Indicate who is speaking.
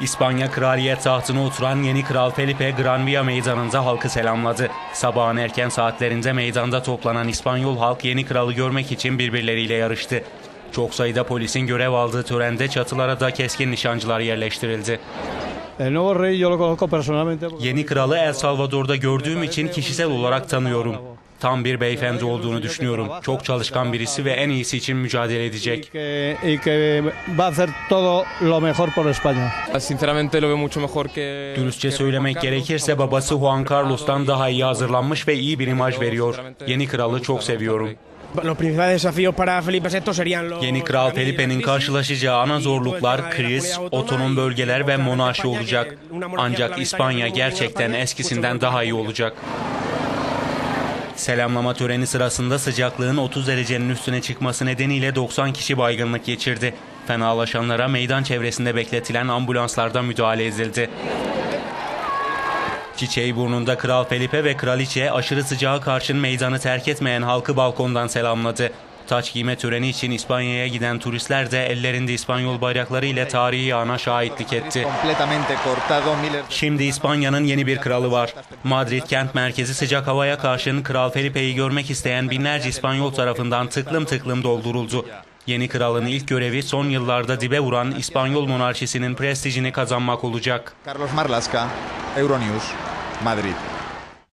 Speaker 1: İspanya kraliyet tahtına oturan yeni kral Felipe Gran Via meydanında halkı selamladı. Sabahın erken saatlerinde meydanda toplanan İspanyol halk yeni kralı görmek için birbirleriyle yarıştı. Çok sayıda polisin görev aldığı törende çatılara da keskin nişancılar yerleştirildi. Yeni kralı El Salvador'da gördüğüm için kişisel olarak tanıyorum. Tam bir beyefendi olduğunu düşünüyorum. Çok çalışkan birisi ve en iyisi için mücadele edecek.
Speaker 2: que, y que va a hacer todo lo mejor por España.
Speaker 3: Sinceramente lo veo mucho mejor que...
Speaker 1: Dürüstçe söylemek gerekirse babası Juan Carlos'tan daha iyi hazırlanmış ve iyi bir imaj veriyor. Yeni kralı çok seviyorum.
Speaker 4: Los principales desafíos para Felipe VI serían los...
Speaker 1: Yeni Kral Felipe'nin karşılaşacağı ana zorluklar kriz, otonom bölgeler ve monarşi olacak. Ancak İspanya gerçekten eskisinden daha iyi olacak. Selamlama töreni sırasında sıcaklığın 30 derecenin üstüne çıkması nedeniyle 90 kişi baygınlık geçirdi. Fenalaşanlara meydan çevresinde bekletilen ambulanslarda müdahale edildi. Çiçeği burnunda Kral Felipe ve Kraliçe aşırı sıcağa karşın meydanı terk etmeyen halkı balkondan selamladı. Taç giyme töreni için İspanya'ya giden turistler de ellerinde İspanyol bayrakları ile tarihi ana şahitlik etti. Şimdi İspanya'nın yeni bir kralı var. Madrid kent merkezi sıcak havaya karşın Kral Felipe'yi görmek isteyen binlerce İspanyol tarafından tıklım tıklım dolduruldu. Yeni kralın ilk görevi son yıllarda dibe vuran İspanyol monarşisinin prestijini kazanmak olacak.
Speaker 5: Carlos Marlasca, Euronews, Madrid.